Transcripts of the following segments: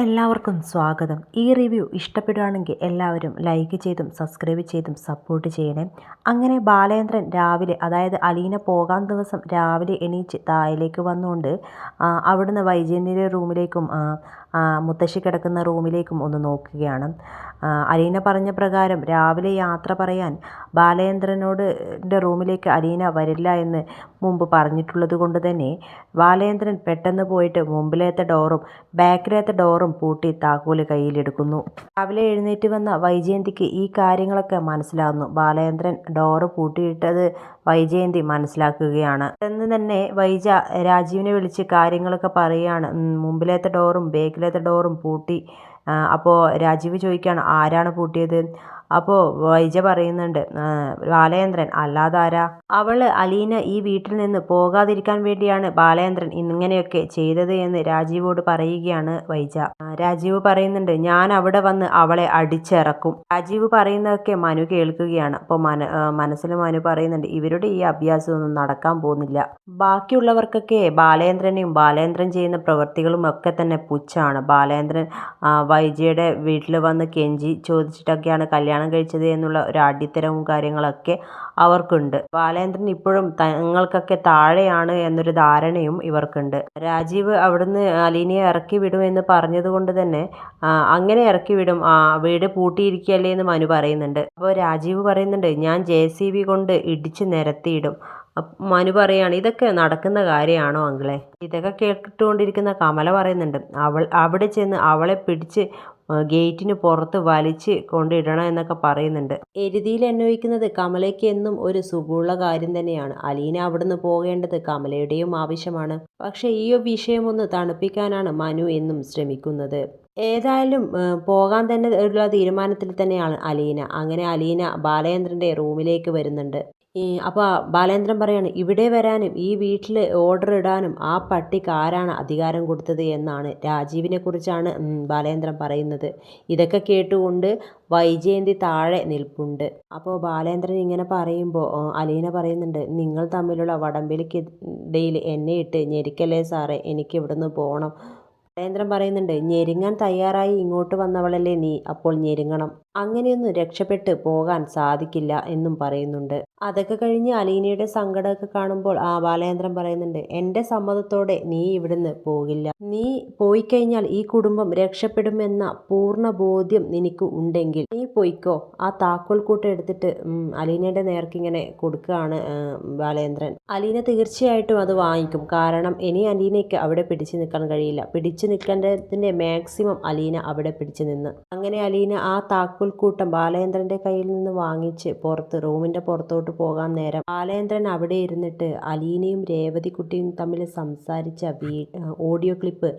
എല്ലാവർക്കും സ്വാഗതം. ഈ റിവ്യൂ ഇഷ്ടപ്പെടുകയാണെങ്കിൽ എല്ലാവരും ലൈക്ക് ചെയ്തും സബ്സ്ക്രൈബ് ചെയ്തും സപ്പോർട്ട് ചെയ്യണേ. അങ്ങനെ ബാലേന്ദ്രൻ രാവിലെ അതായത് അലീന പോകാൻ ദിവസം രാവിലെ എണീച്ച് താഴേക്ക് വന്നുകൊണ്ട് അവിടുന്ന് വൈജയന്തിന്റെ റൂമിലേക്കും മുത്തശ്ശി കിടക്കുന്ന റൂമിലേക്കും ഒന്ന് നോക്കുകയാണ്. അലീന പറഞ്ഞ പ്രകാരം രാവിലെ യാത്ര പറയാൻ ബാലേന്ദ്രനോട് റൂമിലേക്ക് അലീന വരില്ല എന്ന് മുമ്പ് പറഞ്ഞിട്ടുള്ളത് കൊണ്ട് തന്നെ ബാലേന്ദ്രൻ പെട്ടെന്ന് പോയിട്ട് മുമ്പിലത്തെ ഡോറും ബാക്കിലേത്തെ ഡോറും പൂട്ടി താക്കോൽ കയ്യിലെടുക്കുന്നു. രാവിലെ എഴുന്നേറ്റ് വന്ന വൈജയന്തിക്ക് ഈ കാര്യങ്ങളൊക്കെ മനസ്സിലാകുന്നു ബാലേന്ദ്രൻ ഡോറ് പൂട്ടിയിട്ടത് വൈജയന്തി മനസ്സിലാക്കുകയാണ്. എന്ന് തന്നെ വൈജ രാജീവിനെ വിളിച്ച് കാര്യങ്ങളൊക്കെ പറയുകയാണ്. മുമ്പിലത്തെ ഡോറും ബാക്കിലേത്തെ ഡോറും പൂട്ടി അപ്പോൾ രാജീവ് ചോദിക്കുകയാണ് ആരാണ് പൂട്ടിയത്? അപ്പോൾ വൈജ പറയുന്നുണ്ട് ബാലചന്ദ്രൻ അല്ലാതാരാ? അവൾ അലീന ഈ വീട്ടിൽ നിന്ന് പോകാതിരിക്കാൻ വേണ്ടിയാണ് ബാലചന്ദ്രൻ ഇങ്ങനെയൊക്കെ ചെയ്തത് എന്ന് രാജീവോട് പറയുകയാണ് വൈജ. രാജീവ് പറയുന്നുണ്ട് ഞാൻ അവിടെ വന്ന് അവളെ അടിച്ചിറക്കും. രാജീവ് പറയുന്നതൊക്കെ മനു കേൾക്കുകയാണ്. അപ്പോൾ മന മനസ്സിൽ മനു പറയുന്നുണ്ട് ഇവരുടെ ഈ അഭ്യാസമൊന്നും നടക്കാൻ പോകുന്നില്ല. ബാക്കിയുള്ളവർക്കൊക്കെ ബാലേന്ദ്രനെയും ബാലേന്ദ്രൻ ചെയ്യുന്ന പ്രവൃത്തികളും ഒക്കെ തന്നെ പുച്ഛാണ്. ബാലേന്ദ്രൻ വൈജയുടെ വീട്ടിൽ വന്ന് കെഞ്ചി ചോദിച്ചിട്ടൊക്കെയാണ് കല്യാണം കല്യാണം കഴിച്ചത് എന്നുള്ള ഒരു അടിത്തരവും കാര്യങ്ങളൊക്കെ അവർക്കുണ്ട്. ബാലേന്ദ്രൻ ഇപ്പോഴും തങ്ങൾക്കൊക്കെ താഴെയാണ് എന്നൊരു ധാരണയും ഇവർക്കുണ്ട്. രാജീവ് അവിടുന്ന് അലീനയെ ഇറക്കി വിടുമെന്ന് പറഞ്ഞതുകൊണ്ട് തന്നെ അങ്ങനെ ഇറക്കി വിടും. വീട് പൂട്ടിയിരിക്കുകയല്ലേ എന്ന് മനു പറയുന്നുണ്ട്. അപ്പോൾ രാജീവ് പറയുന്നുണ്ട് ഞാൻ ജെ സി ബി കൊണ്ട് ഇടിച്ച് നിരത്തിയിടും. മനു പറയാണ് ഇതൊക്കെ നടക്കുന്ന കാര്യമാണോ അങ്കിളെ? ഇതൊക്കെ കേട്ടുകൊണ്ടിരിക്കുന്ന കമല പറയുന്നുണ്ട് അവൾ അവിടെ ചെന്ന് അവളെ പിടിച്ച് ഗേറ്റിന് പുറത്ത് വലിച്ച് കൊണ്ടിടണം എന്നൊക്കെ പറയുന്നുണ്ട്. എരുതിയിൽ അന്വയിക്കുന്നത് കമലയ്ക്ക് എന്നും ഒരു സുഖമുള്ള കാര്യം തന്നെയാണ്. അലീന അവിടുന്ന് പോകേണ്ടത് കമലയുടെയും ആവശ്യമാണ്. പക്ഷേ ഈ വിഷയം ഒന്ന് തണുപ്പിക്കാനാണ് മനു എന്നും ശ്രമിക്കുന്നത്. ഏതായാലും പോകാൻ തന്നെ ഉള്ള തീരുമാനത്തിൽ തന്നെയാണ് അലീന. അങ്ങനെ അലീന ബാലചന്ദ്രന്റെ റൂമിലേക്ക് വരുന്നുണ്ട്. അപ്പോൾ ബാലേന്ദ്രൻ പറയാണ് ഇവിടെ വരാനും ഈ വീട്ടിൽ ഓർഡർ ഇടാനും ആ പട്ടിക്ക് ആരാണ് അധികാരം കൊടുത്തത് എന്നാണ് രാജീവിനെ കുറിച്ചാണ് ബാലേന്ദ്രൻ പറയുന്നത്. ഇതൊക്കെ കേട്ടുകൊണ്ട് വൈജയന്തി താഴെ നിൽപ്പുണ്ട്. അപ്പോൾ ബാലേന്ദ്രൻ ഇങ്ങനെ പറയുമ്പോൾ അലീന പറയുന്നുണ്ട് നിങ്ങൾ തമ്മിലുള്ള വടംവലിക്കിടയിൽ എന്നെ ഇട്ട് ഞെരിക്കല്ലേ സാറേ എനിക്ക് ഇവിടുന്ന് പോകണം ബാലേന്ദ്രൻ പറയുന്നുണ്ട് ഞെരുങ്ങാൻ തയ്യാറായി ഇങ്ങോട്ട് വന്നവളല്ലേ നീ അപ്പോൾ ഞെരുങ്ങണം. അങ്ങനെയൊന്നും രക്ഷപ്പെട്ട് പോകാൻ സാധിക്കില്ല എന്നും പറയുന്നുണ്ട്. അതൊക്കെ കഴിഞ്ഞ് അലീനയുടെ സങ്കടമൊക്കെ കാണുമ്പോൾ ആ ബാലേന്ദ്രൻ പറയുന്നുണ്ട് എന്റെ സമ്മതത്തോടെ നീ ഇവിടുന്ന് പോകില്ല. നീ പോയി കഴിഞ്ഞാൽ ഈ കുടുംബം രക്ഷപ്പെടുമെന്ന പൂർണ ബോധ്യം നിനക്ക് ഉണ്ടെങ്കിൽ നീ പോയിക്കോ. ആ താക്കോൽ കൂട്ട് എടുത്തിട്ട് അലീനയുടെ നേർക്ക് ഇങ്ങനെ കൊടുക്കുകയാണ് ബാലേന്ദ്രൻ അലീന തീർച്ചയായിട്ടും അത് വാങ്ങിക്കും. കാരണം ഇനി അലീനയ്ക്ക് അവിടെ പിടിച്ചു നിൽക്കാൻ കഴിയില്ല. പിടിച്ചു നിൽക്കേണ്ടതിന്റെ മാക്സിമം അലീന അവിടെ പിടിച്ചു നിന്ന്. അങ്ങനെ അലീന ആ താക്കോൽ കൂട്ടം ബാലേന്ദ്രന്റെ കയ്യിൽ നിന്ന് വാങ്ങിച്ച് പുറത്ത് റൂമിന്റെ പുറത്തോട്ട് പോകാൻ നേരം ബാലേന്ദ്രൻ അവിടെ ഇരുന്നിട്ട് അലീനയും രേവതിക്കുട്ടിയും തമ്മിൽ സംസാരിച്ച വീ ഓഡിയോ ക്ലിപ്പ്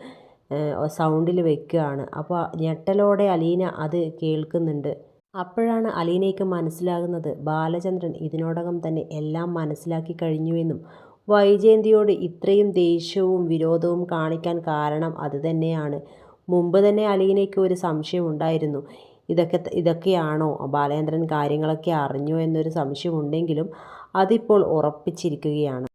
സൗണ്ടിൽ വെക്കുകയാണ്. അപ്പോൾ ഞെട്ടലോടെ അലീന അത് കേൾക്കുന്നുണ്ട്. അപ്പോഴാണ് അലീനയ്ക്ക് മനസ്സിലാകുന്നത് ബാലചന്ദ്രൻ ഇതിനോടകം തന്നെ എല്ലാം മനസ്സിലാക്കി കഴിഞ്ഞുവെന്നും വൈജയന്തിയോട് ഇത്രയും ദേഷ്യവും വിരോധവും കാണിക്കാൻ കാരണം അത് തന്നെയാണ്. മുമ്പ് തന്നെ അലീനയ്ക്ക് ഒരു സംശയം ഉണ്ടായിരുന്നു. ഇതൊക്കെ ഇതൊക്കെയാണോ ബാലേന്ദ്രൻ കാര്യങ്ങളൊക്കെ അറിഞ്ഞോ എന്നൊരു സംശയമുണ്ടെങ്കിലും അതിപ്പോൾ ഉറപ്പിച്ചിരിക്കുകയാണ്.